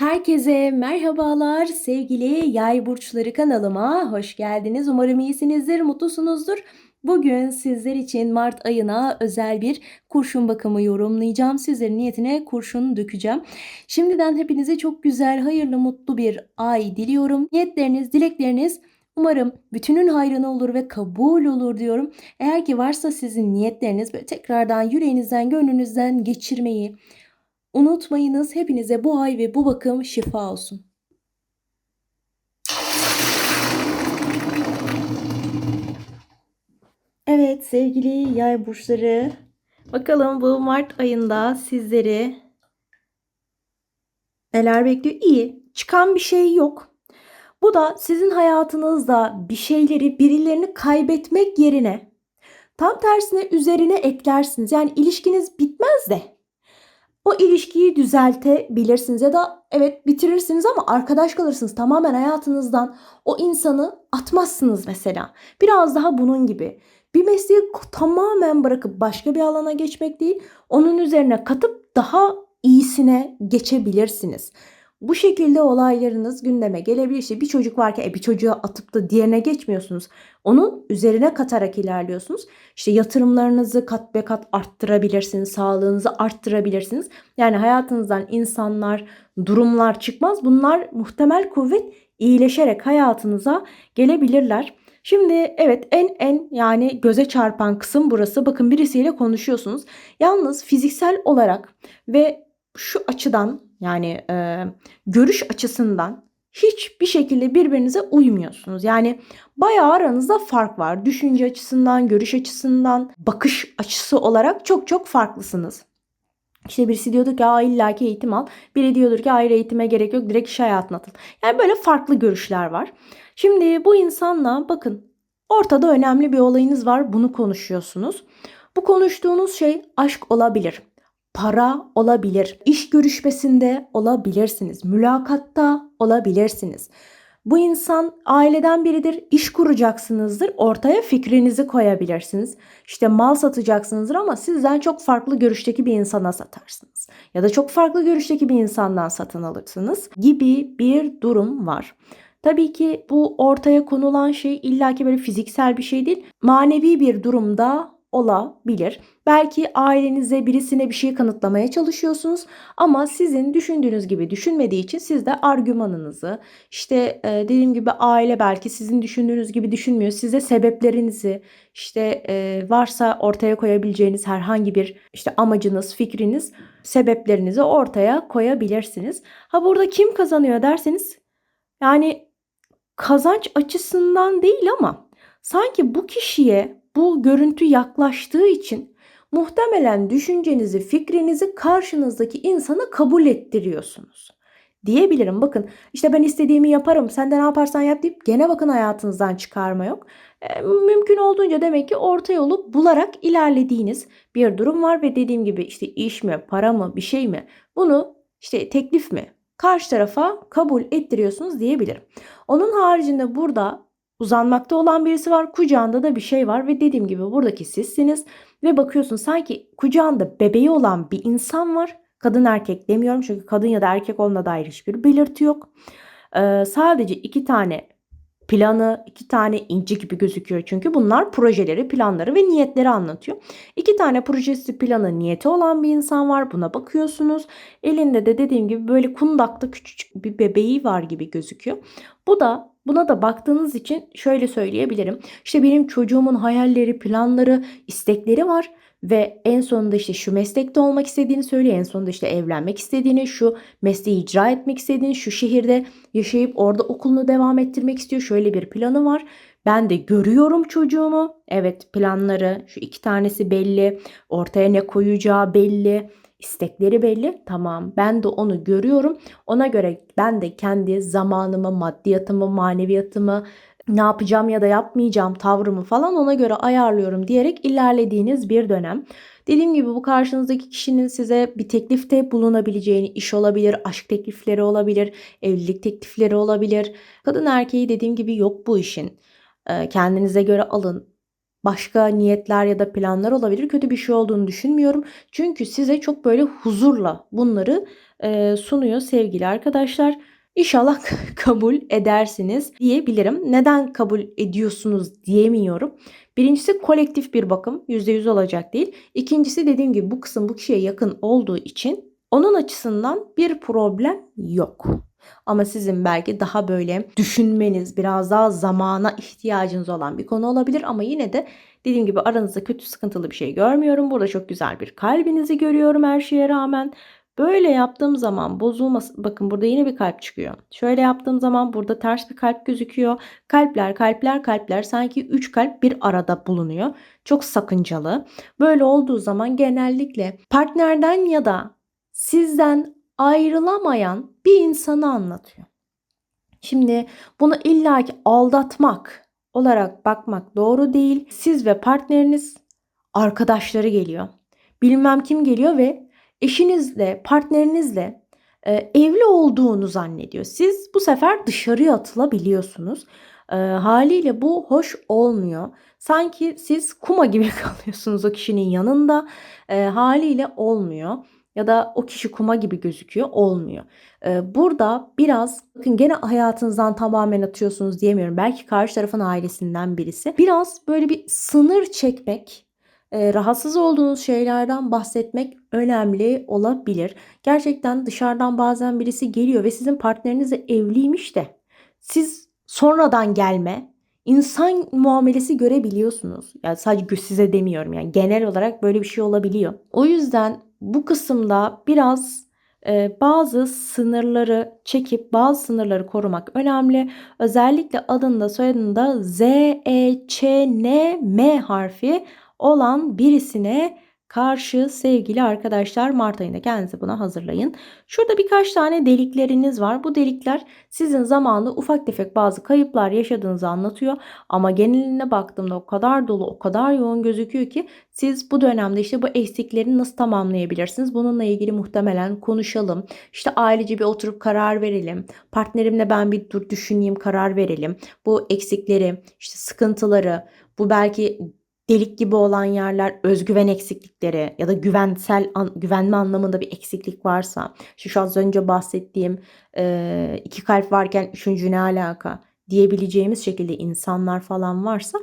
Herkese merhabalar sevgili yay burçları kanalıma hoş geldiniz. Umarım iyisinizdir, mutlusunuzdur. Bugün sizler için Mart ayına özel bir kurşun bakımı yorumlayacağım. Sizlerin niyetine kurşun dökeceğim. Şimdiden hepinize çok güzel, hayırlı, mutlu bir ay diliyorum. Niyetleriniz, dilekleriniz Umarım bütünün hayrına olur ve kabul olur diyorum. Eğer ki varsa sizin niyetleriniz böyle tekrardan yüreğinizden, gönlünüzden geçirmeyi, Unutmayınız hepinize bu ay ve bu bakım şifa olsun. Evet sevgili yay burçları bakalım bu Mart ayında sizleri neler bekliyor? İyi çıkan bir şey yok. Bu da sizin hayatınızda bir şeyleri birilerini kaybetmek yerine tam tersine üzerine eklersiniz. Yani ilişkiniz bitmez de o ilişkiyi düzeltebilirsiniz ya da evet bitirirsiniz ama arkadaş kalırsınız. Tamamen hayatınızdan o insanı atmazsınız mesela. Biraz daha bunun gibi. Bir mesleği tamamen bırakıp başka bir alana geçmek değil, onun üzerine katıp daha iyisine geçebilirsiniz. Bu şekilde olaylarınız gündeme gelebilir. İşte bir çocuk varken e, bir çocuğa atıp da diğerine geçmiyorsunuz. Onun üzerine katarak ilerliyorsunuz. İşte yatırımlarınızı kat be kat arttırabilirsiniz. Sağlığınızı arttırabilirsiniz. Yani hayatınızdan insanlar, durumlar çıkmaz. Bunlar muhtemel kuvvet iyileşerek hayatınıza gelebilirler. Şimdi evet en en yani göze çarpan kısım burası. Bakın birisiyle konuşuyorsunuz. Yalnız fiziksel olarak ve şu açıdan yani e, görüş açısından hiçbir şekilde birbirinize uymuyorsunuz. Yani bayağı aranızda fark var. Düşünce açısından, görüş açısından, bakış açısı olarak çok çok farklısınız. İşte birisi diyordu ki Aa, illaki eğitim al. Biri diyordur ki hayır eğitime gerek yok direkt iş hayatına atıl. Yani böyle farklı görüşler var. Şimdi bu insanla bakın ortada önemli bir olayınız var bunu konuşuyorsunuz. Bu konuştuğunuz şey aşk olabilir para olabilir. İş görüşmesinde olabilirsiniz. Mülakatta olabilirsiniz. Bu insan aileden biridir. İş kuracaksınızdır. Ortaya fikrinizi koyabilirsiniz. İşte mal satacaksınızdır ama sizden çok farklı görüşteki bir insana satarsınız. Ya da çok farklı görüşteki bir insandan satın alırsınız gibi bir durum var. Tabii ki bu ortaya konulan şey illaki böyle fiziksel bir şey değil. Manevi bir durumda olabilir. Belki ailenize birisine bir şey kanıtlamaya çalışıyorsunuz ama sizin düşündüğünüz gibi düşünmediği için siz de argümanınızı işte e, dediğim gibi aile belki sizin düşündüğünüz gibi düşünmüyor. Size sebeplerinizi işte e, varsa ortaya koyabileceğiniz herhangi bir işte amacınız, fikriniz, sebeplerinizi ortaya koyabilirsiniz. Ha burada kim kazanıyor derseniz yani kazanç açısından değil ama sanki bu kişiye bu görüntü yaklaştığı için muhtemelen düşüncenizi, fikrinizi karşınızdaki insana kabul ettiriyorsunuz. Diyebilirim. Bakın işte ben istediğimi yaparım. Sen de ne yaparsan yap deyip gene bakın hayatınızdan çıkarma yok. E, mümkün olduğunca demek ki orta yolu bularak ilerlediğiniz bir durum var ve dediğim gibi işte iş mi, para mı, bir şey mi? Bunu işte teklif mi? Karşı tarafa kabul ettiriyorsunuz diyebilirim. Onun haricinde burada uzanmakta olan birisi var. Kucağında da bir şey var ve dediğim gibi buradaki sizsiniz ve bakıyorsun sanki kucağında bebeği olan bir insan var. Kadın erkek demiyorum çünkü kadın ya da erkek olma dair hiçbir belirti yok. Ee, sadece iki tane planı, iki tane inci gibi gözüküyor çünkü bunlar projeleri, planları ve niyetleri anlatıyor. İki tane projesi, planı, niyeti olan bir insan var. Buna bakıyorsunuz. Elinde de dediğim gibi böyle kundakta küçücük bir bebeği var gibi gözüküyor. Bu da Buna da baktığınız için şöyle söyleyebilirim. İşte benim çocuğumun hayalleri, planları, istekleri var ve en sonunda işte şu meslekte olmak istediğini söylüyor. En sonunda işte evlenmek istediğini, şu mesleği icra etmek istediğini, şu şehirde yaşayıp orada okulunu devam ettirmek istiyor. Şöyle bir planı var. Ben de görüyorum çocuğumu. Evet planları şu iki tanesi belli. Ortaya ne koyacağı belli istekleri belli. Tamam ben de onu görüyorum. Ona göre ben de kendi zamanımı, maddiyatımı, maneviyatımı ne yapacağım ya da yapmayacağım tavrımı falan ona göre ayarlıyorum diyerek ilerlediğiniz bir dönem. Dediğim gibi bu karşınızdaki kişinin size bir teklifte bulunabileceğini, iş olabilir, aşk teklifleri olabilir, evlilik teklifleri olabilir. Kadın erkeği dediğim gibi yok bu işin. Kendinize göre alın başka niyetler ya da planlar olabilir. Kötü bir şey olduğunu düşünmüyorum. Çünkü size çok böyle huzurla bunları e, sunuyor sevgili arkadaşlar. İnşallah kabul edersiniz diyebilirim. Neden kabul ediyorsunuz diyemiyorum. Birincisi kolektif bir bakım %100 olacak değil. İkincisi dediğim gibi bu kısım bu kişiye yakın olduğu için onun açısından bir problem yok. Ama sizin belki daha böyle düşünmeniz, biraz daha zamana ihtiyacınız olan bir konu olabilir ama yine de dediğim gibi aranızda kötü sıkıntılı bir şey görmüyorum. Burada çok güzel bir kalbinizi görüyorum her şeye rağmen. Böyle yaptığım zaman bozulmasın. Bakın burada yine bir kalp çıkıyor. Şöyle yaptığım zaman burada ters bir kalp gözüküyor. Kalpler, kalpler, kalpler sanki 3 kalp bir arada bulunuyor. Çok sakıncalı. Böyle olduğu zaman genellikle partnerden ya da sizden ayrılamayan bir insanı anlatıyor. Şimdi bunu illaki aldatmak olarak bakmak doğru değil. Siz ve partneriniz arkadaşları geliyor. Bilmem kim geliyor ve eşinizle, partnerinizle e, evli olduğunu zannediyor. Siz bu sefer dışarıya atılabiliyorsunuz. E, haliyle bu hoş olmuyor. Sanki siz kuma gibi kalıyorsunuz o kişinin yanında. E, haliyle olmuyor ya da o kişi kuma gibi gözüküyor olmuyor. Ee, burada biraz bakın gene hayatınızdan tamamen atıyorsunuz diyemiyorum. Belki karşı tarafın ailesinden birisi. Biraz böyle bir sınır çekmek, e, rahatsız olduğunuz şeylerden bahsetmek önemli olabilir. Gerçekten dışarıdan bazen birisi geliyor ve sizin partneriniz evliymiş de siz sonradan gelme insan muamelesi görebiliyorsunuz. Yani sadece size demiyorum yani genel olarak böyle bir şey olabiliyor. O yüzden bu kısımda biraz e, bazı sınırları çekip bazı sınırları korumak önemli. Özellikle adında soyadında Z, E, Ç, N, M harfi olan birisine karşı sevgili arkadaşlar Mart ayında kendinizi buna hazırlayın. Şurada birkaç tane delikleriniz var. Bu delikler sizin zamanında ufak tefek bazı kayıplar yaşadığınızı anlatıyor. Ama geneline baktığımda o kadar dolu, o kadar yoğun gözüküyor ki siz bu dönemde işte bu eksikleri nasıl tamamlayabilirsiniz? Bununla ilgili muhtemelen konuşalım. İşte ailece bir oturup karar verelim. Partnerimle ben bir dur düşüneyim, karar verelim. Bu eksikleri, işte sıkıntıları, bu belki delik gibi olan yerler özgüven eksiklikleri ya da güvensel an, güvenme anlamında bir eksiklik varsa şu, şu az önce bahsettiğim e, iki kalp varken üçüncü ne alaka diyebileceğimiz şekilde insanlar falan varsa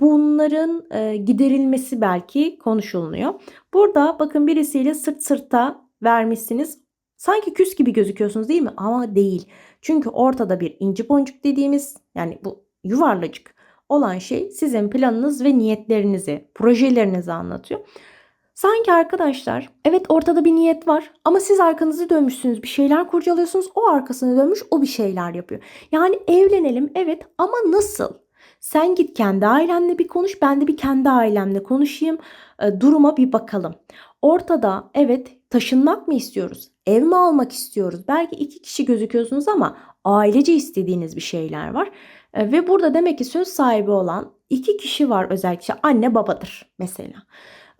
bunların e, giderilmesi belki konuşulunuyor. Burada bakın birisiyle sırt sırta vermişsiniz. Sanki küs gibi gözüküyorsunuz değil mi? Ama değil. Çünkü ortada bir inci boncuk dediğimiz yani bu yuvarlacık olan şey sizin planınız ve niyetlerinizi, projelerinizi anlatıyor. Sanki arkadaşlar evet ortada bir niyet var ama siz arkanızı dönmüşsünüz bir şeyler kurcalıyorsunuz o arkasını dönmüş o bir şeyler yapıyor. Yani evlenelim evet ama nasıl? Sen git kendi ailenle bir konuş ben de bir kendi ailemle konuşayım e, duruma bir bakalım. Ortada evet taşınmak mı istiyoruz? Ev mi almak istiyoruz? Belki iki kişi gözüküyorsunuz ama ailece istediğiniz bir şeyler var. E, ve burada demek ki söz sahibi olan iki kişi var özellikle anne babadır mesela.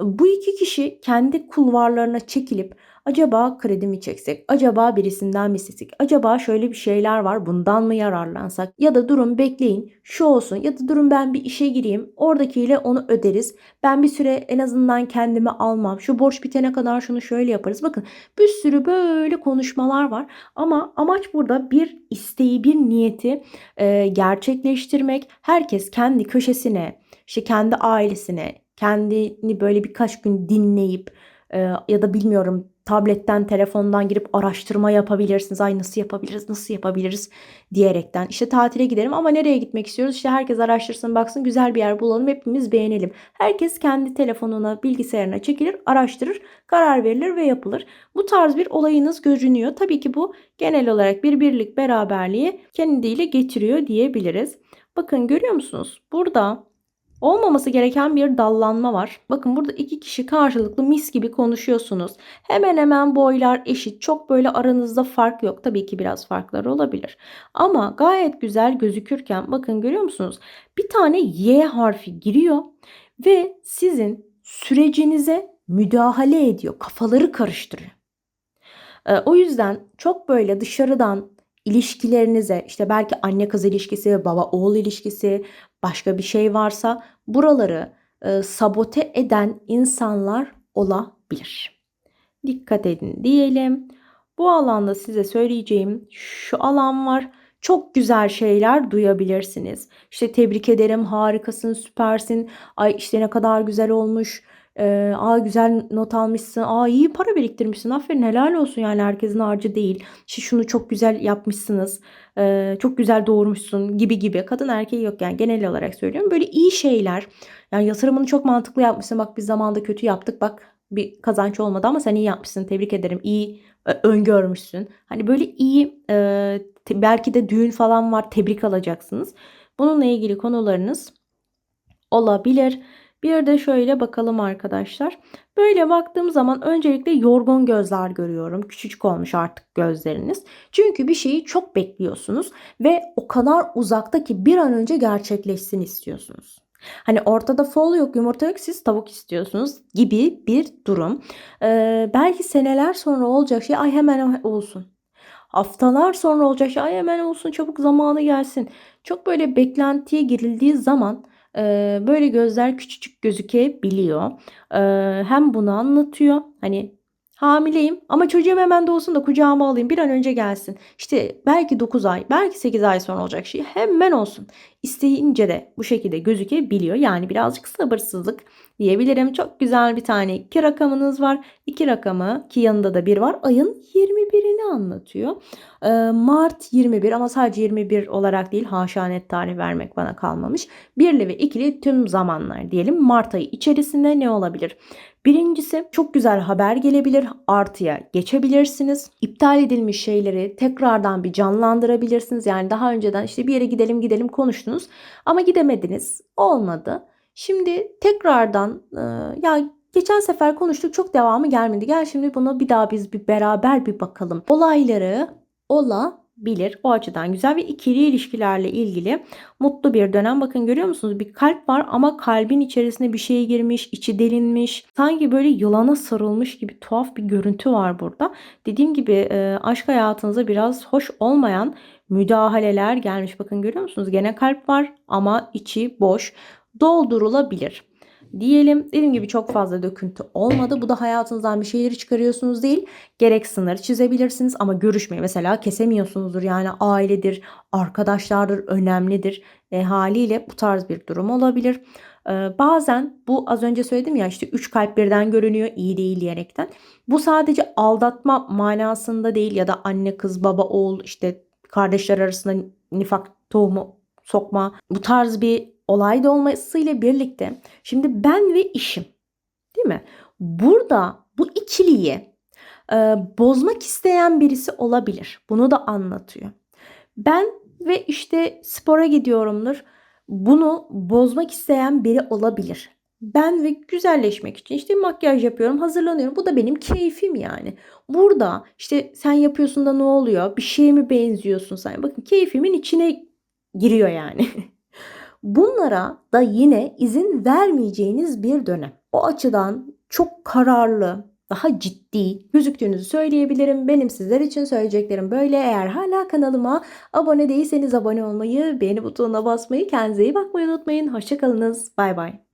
Bu iki kişi kendi kulvarlarına çekilip acaba kredi mi çeksek, acaba birisinden mi istesek, acaba şöyle bir şeyler var bundan mı yararlansak ya da durun bekleyin şu olsun ya da durun ben bir işe gireyim oradakiyle onu öderiz. Ben bir süre en azından kendimi almam şu borç bitene kadar şunu şöyle yaparız. Bakın bir sürü böyle konuşmalar var ama amaç burada bir isteği bir niyeti e, gerçekleştirmek. Herkes kendi köşesine işte kendi ailesine kendini böyle birkaç gün dinleyip e, ya da bilmiyorum tabletten, telefondan girip araştırma yapabilirsiniz. Ay nasıl yapabiliriz, nasıl yapabiliriz diyerekten. İşte tatile gidelim ama nereye gitmek istiyoruz? İşte herkes araştırsın, baksın, güzel bir yer bulalım, hepimiz beğenelim. Herkes kendi telefonuna, bilgisayarına çekilir, araştırır, karar verilir ve yapılır. Bu tarz bir olayınız görünüyor. Tabii ki bu genel olarak bir birlik beraberliği kendiyle getiriyor diyebiliriz. Bakın görüyor musunuz? Burada Olmaması gereken bir dallanma var. Bakın burada iki kişi karşılıklı mis gibi konuşuyorsunuz. Hemen hemen boylar eşit. Çok böyle aranızda fark yok. Tabii ki biraz farklar olabilir. Ama gayet güzel gözükürken bakın görüyor musunuz? Bir tane Y harfi giriyor ve sizin sürecinize müdahale ediyor. Kafaları karıştırıyor. Ee, o yüzden çok böyle dışarıdan ilişkilerinize işte belki anne kız ilişkisi, baba oğul ilişkisi, başka bir şey varsa buraları e, sabote eden insanlar olabilir. Dikkat edin diyelim. Bu alanda size söyleyeceğim şu alan var. Çok güzel şeyler duyabilirsiniz. İşte tebrik ederim, harikasın, süpersin. Ay işte ne kadar güzel olmuş. Ee, aa güzel not almışsın. Aa iyi para biriktirmişsin. Aferin helal olsun yani herkesin harcı değil. İşte şunu çok güzel yapmışsınız. Ee, çok güzel doğurmuşsun gibi gibi. Kadın erkeği yok yani genel olarak söylüyorum. Böyle iyi şeyler. Yani yatırımını çok mantıklı yapmışsın. Bak biz zamanda kötü yaptık. Bak bir kazanç olmadı ama sen iyi yapmışsın. Tebrik ederim. İyi öngörmüşsün. Hani böyle iyi e, belki de düğün falan var. Tebrik alacaksınız. Bununla ilgili konularınız olabilir. Bir de şöyle bakalım arkadaşlar. Böyle baktığım zaman öncelikle yorgun gözler görüyorum. Küçücük olmuş artık gözleriniz. Çünkü bir şeyi çok bekliyorsunuz ve o kadar uzakta ki bir an önce gerçekleşsin istiyorsunuz. Hani ortada fol yok, yumurta yok, siz tavuk istiyorsunuz gibi bir durum. Ee, belki seneler sonra olacak şey ay hemen olsun. Haftalar sonra olacak şey ay hemen olsun çabuk zamanı gelsin. Çok böyle beklentiye girildiği zaman böyle gözler küçücük gözükebiliyor. Hem bunu anlatıyor. Hani hamileyim ama çocuğum hemen doğsun da kucağıma alayım bir an önce gelsin. İşte belki 9 ay belki 8 ay sonra olacak şey hemen olsun. İsteyince de bu şekilde gözükebiliyor. Yani birazcık sabırsızlık diyebilirim. Çok güzel bir tane iki rakamınız var. İki rakamı ki yanında da bir var. Ayın 21'ini anlatıyor. Ee, Mart 21 ama sadece 21 olarak değil haşa net tarih vermek bana kalmamış. Birli ve ikili tüm zamanlar diyelim. Mart ayı içerisinde ne olabilir? Birincisi çok güzel haber gelebilir. Artıya geçebilirsiniz. İptal edilmiş şeyleri tekrardan bir canlandırabilirsiniz. Yani daha önceden işte bir yere gidelim gidelim konuştunuz ama gidemediniz. Olmadı. Şimdi tekrardan e, ya geçen sefer konuştuk çok devamı gelmedi. Gel şimdi buna bir daha biz bir beraber bir bakalım. Olayları olabilir. O açıdan güzel ve ikili ilişkilerle ilgili mutlu bir dönem. Bakın görüyor musunuz? Bir kalp var ama kalbin içerisine bir şey girmiş, içi delinmiş. Sanki böyle yılana sarılmış gibi tuhaf bir görüntü var burada. Dediğim gibi e, aşk hayatınıza biraz hoş olmayan müdahaleler gelmiş. Bakın görüyor musunuz? Gene kalp var ama içi boş. Doldurulabilir diyelim. Dediğim gibi çok fazla döküntü olmadı. Bu da hayatınızdan bir şeyleri çıkarıyorsunuz değil. Gerek sınır çizebilirsiniz ama görüşmeyi mesela kesemiyorsunuzdur. Yani ailedir, arkadaşlardır, önemlidir. E, haliyle bu tarz bir durum olabilir. E, bazen bu az önce söyledim ya işte üç kalp birden görünüyor iyi değil diyerekten. Bu sadece aldatma manasında değil ya da anne kız baba oğul işte kardeşler arasında nifak tohumu sokma bu tarz bir olay da olmasıyla birlikte şimdi ben ve işim değil mi? Burada bu ikiliyi e, bozmak isteyen birisi olabilir. Bunu da anlatıyor. Ben ve işte spora gidiyorumdur. Bunu bozmak isteyen biri olabilir. Ben ve güzelleşmek için işte makyaj yapıyorum, hazırlanıyorum. Bu da benim keyfim yani. Burada işte sen yapıyorsun da ne oluyor? Bir şeye mi benziyorsun sen? Bakın keyfimin içine giriyor yani. Bunlara da yine izin vermeyeceğiniz bir dönem. O açıdan çok kararlı, daha ciddi gözüktüğünüzü söyleyebilirim. Benim sizler için söyleyeceklerim böyle. Eğer hala kanalıma abone değilseniz abone olmayı, beğeni butonuna basmayı, kendinize iyi bakmayı unutmayın. Hoşçakalınız. Bay bay.